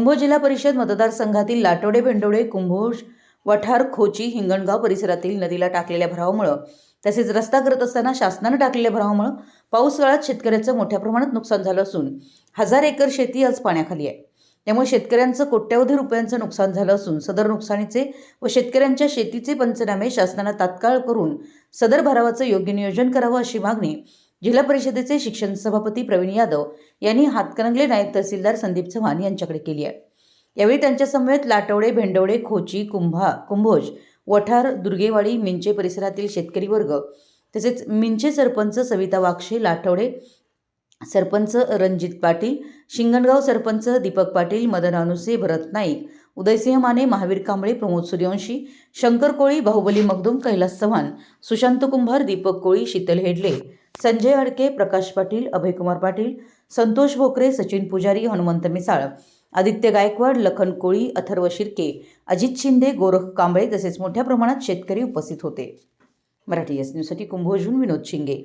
कुंभो जिल्हा परिषद मतदारसंघातील लाटोडे भेंडोळे कुंभोज वठार खोची हिंगणगाव परिसरातील नदीला टाकलेल्या भरावामुळं तसेच रस्ता करत असताना शासनानं टाकलेल्या भरावामुळं पाऊस काळात शेतकऱ्याचं मोठ्या प्रमाणात नुकसान झालं असून हजार एकर शेती आज पाण्याखाली आहे. त्यामुळे शेतकऱ्यांचं कोट्यवधी रुपयांचं नुकसान झालं असून सदर नुकसानीचे व शेतकऱ्यांच्या शेतीचे पंचनामे शासनानं तात्काळ करून सदर भरावाचं योग्य नियोजन करावं अशी मागणी जिल्हा परिषदेचे शिक्षण सभापती प्रवीण यादव यांनी हातकणंगले नायब तहसीलदार संदीप चव्हाण यांच्याकडे केली आहे. यावेळी त्यांच्यासमवेत लाटवडे भेंडवडे खोची कुंभा कुंभोज वठार दुर्गेवाडी मिंचे परिसरातील शेतकरी वर्ग तसेच मिंचे सरपंच सविता वाक्षे लाटवडे सरपंच रणजित पाटील शिंगणगाव सरपंच दीपक पाटील मदन अनुसे भरत नाईक उदयसिंह माने महावीर कांबळे प्रमोद सूर्यवंशी शंकर कोळी बाहुबली मगदूम कैलास चव्हाण सुशांत कुंभार दीपक कोळी शीतल हेडले संजय अडके प्रकाश पाटील अभयकुमार पाटील संतोष भोकरे सचिन पुजारी हनुमंत मिसाळ आदित्य गायकवाड लखन कोळी अथर्व शिर्के अजित शिंदे गोरख कांबळे तसेच मोठ्या प्रमाणात शेतकरी उपस्थित होते. मराठी एस न्यूजसाठी कुंभोजून विनोद शिंगे.